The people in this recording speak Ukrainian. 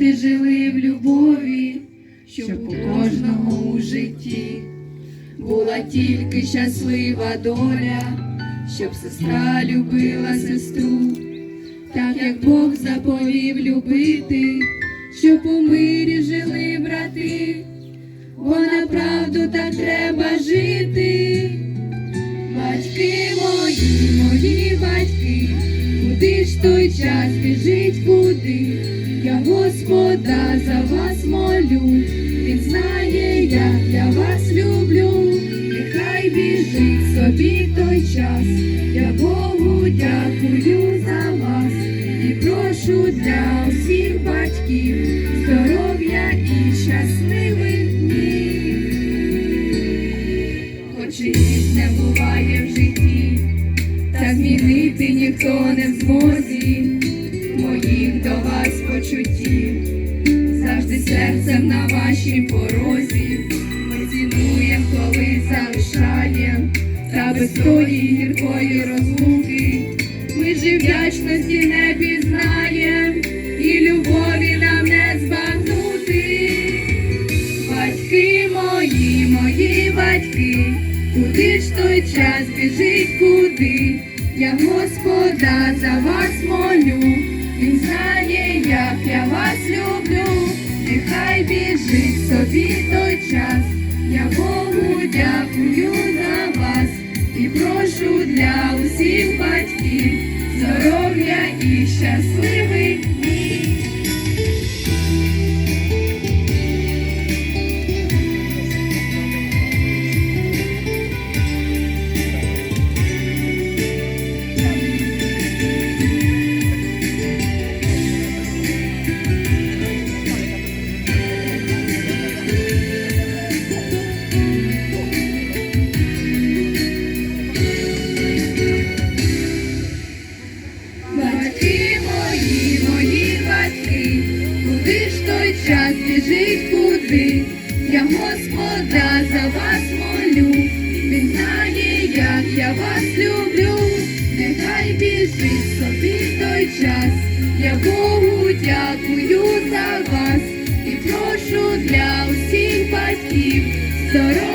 діти жили в любові, щоб у кожного у житті була тільки щаслива доля, щоб сестра любила сестру, так як Бог заповів любити, щоб у мирі жили брати, бо на правду так треба жити. Куди ж той час біжить, куди? Я Господа за вас молю, Він знає, я вас люблю, нехай біжить собі той час, я Богу дякую за вас. І прошу для усіх батьків здоров'я і щасливих днів. Хоч і різне буває в житті, змінити ніхто не в змозі моїх до вас почуттів, завжди серцем на вашій порозі. Ми цінуєм, коли залишаєм, та без тої гіркої розлуки. Ми ж вдячності не пізнаєм, і любові нам не збагнути. Батьки мої, мої батьки, куди ж той час біжить, куди? Я Господа за вас молю, Він знає, як я вас люблю, нехай біжить собі той час, я Богу дякую за вас і прошу для усіх батьків здоров'я і щасливих завжди. Я Господа за вас молю, Він знає, як я вас люблю, нехай біжить собі той час. Я Богу дякую за вас і прошу для усіх батьків здоров'я.